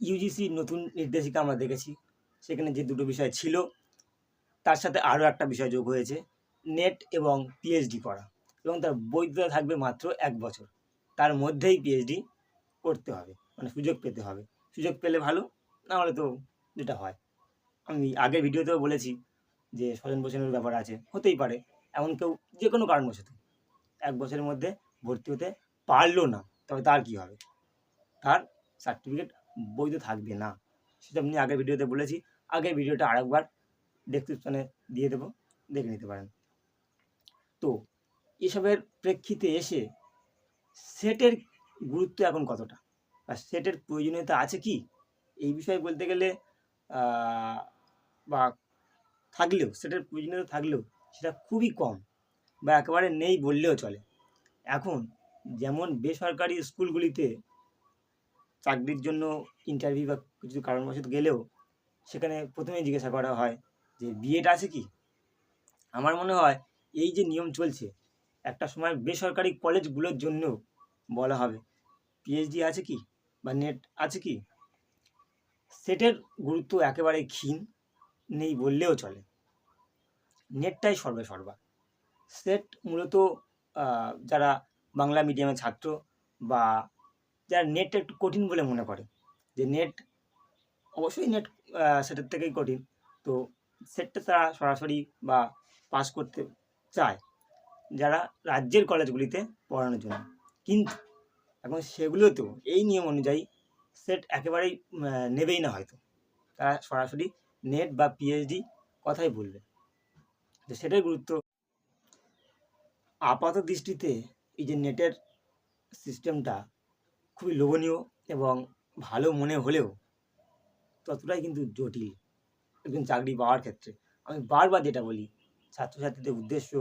ইউজিসির নতুন নির্দেশিকা আমরা দেখেছি। সেখানে যে দুটো বিষয় ছিল, তার সাথে আরও একটা বিষয় যোগ হয়েছে, নেট এবং পিএইচডি করা। এবং তার বৈধতা থাকবে মাত্র এক বছর। তার মধ্যেই পিএইচডি করতে হবে মানে সুযোগ পেতে হবে। সুযোগ পেলে ভালো, না হলে তো যেটা হয়। আমি আগের ভিডিওতেও বলেছি যে স্বজন পোষণের ব্যাপার আছে, হতেই পারে। এমন কেউ যে কোনো কারণবশত এক বছরের মধ্যে ভর্তি হতে পারল না, তবে তার কী হবে? তার সার্টিফিকেট বৈধ থাকবে না। সেটা আপনি আগের ভিডিওতে বলেছি। আগের ভিডিওটা আরেকবার ডেসক্রিপশনে দিয়ে দেবো, দেখে নিতে পারেন। তো, এসবের প্রেক্ষিতে এসে সেটের গুরুত্ব এখন কতটা? বা সেটের প্রয়োজনীয়তা আছে কি? এই বিষয়ে বলতে গেলে বা থাকলেও, সেটার প্রয়োজনীয়তা থাকলেও সেটা খুবই কম বা একেবারে নেই বললেও চলে। এখন যেমন বেসরকারি স্কুলগুলিতে চাকরির জন্য ইন্টারভিউ বা কিছু কারণবশত গেলেও সেখানে প্রথমেই জিজ্ঞাসা করা হয় যে বিএড আছে কি? আমার মনে হয় এই যে নিয়ম চলছে, একটা সময় বেসরকারি কলেজগুলোর জন্য বলা হবে পিএইচডি আছে কি বা নেট আছে কি? সেটের গুরুত্ব একেবারে ক্ষীণ, নেই বললেও চলে। নেটটাই সর্বে সর্বা। সেট মূলত যারা বাংলা মিডিয়ামের ছাত্র বা যারা নেট একটু কঠিন বলে মনে করে। যে নেট অবশ্যই নেট সেটার থেকেই কঠিন। তো সেটটা তারা সরাসরি বা পাস করতে চায়। যারা রাজ্যের কলেজগুলিতে পড়ানোর জন্য। কিন্তু এখন সেগুলোতেও এই নিয়ম অনুযায়ী সেট একেবারেই নেবেই না হয়তো। তারা সরাসরি নেট বা পিএইচডি কথাই বলবে। তো সেটাই গুরুত্ব। আপাত দৃষ্টিতে এই যে নেটের সিস্টেমটা খুবই লোভনীয় এবং ভালো মনে হলেও ততটাই কিন্তু জটিল একজন চাকরি পাওয়ার ক্ষেত্রে। আমি বারবার যেটা বলি, ছাত্রছাত্রীদের উদ্দেশ্য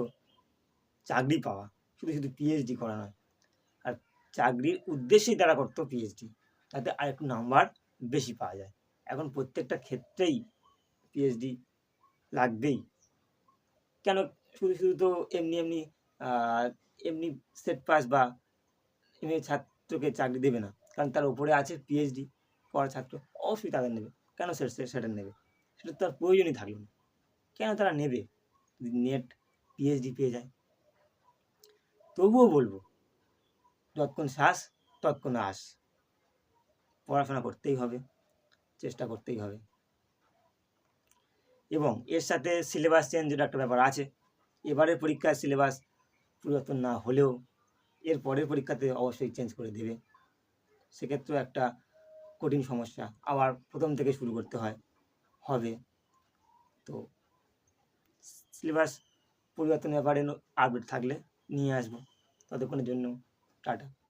চাকরি পাওয়া, শুধু শুধু পিএইচডি করা নয়। আর চাকরির উদ্দেশ্যেই তারা করতো পিএইচডি তাতে আরেকটু নাম্বার বেশি পাওয়া যায়। এখন প্রত্যেকটা ক্ষেত্রেই পিএইচডি লাগবেই। কেন শুধু শুধু তো এমনি এমনি এমনি সেট পাস বা এমনি ছাত্রকে চাকরি দেবে না। কারণ তার উপরে আছে পিএইচডি পড়া ছাত্র, অবশ্যই তাদের নেবে। কেন সেটা নেবে? সেটা তার প্রয়োজনই থাকল না। কেন তারা নেবে? যদি নেট পিএইচডি পেয়ে যায়। তবুও বলব, যতক্ষণ শ্বাস, ততক্ষণ আস। পড়াশোনা করতেই হবে, চেষ্টা করতেই হবে। এবং এর সাথে সিলেবাস চেঞ্জের একটা ব্যাপার আছে। এবারের পরীক্ষার সিলেবাস পরিবর্তন না হলেও এর পরের পরীক্ষাতে অবশ্যই চেঞ্জ করে দেবে। সেক্ষেত্রেও একটা কঠিন সমস্যা আবার প্রথম থেকে শুরু করতে হয়, হবে। তো সিলেবাস পরিবর্তনের ব্যাপারে আপডেট থাকলে নিয়ে আসব। ততক্ষণের জন্য টাটা।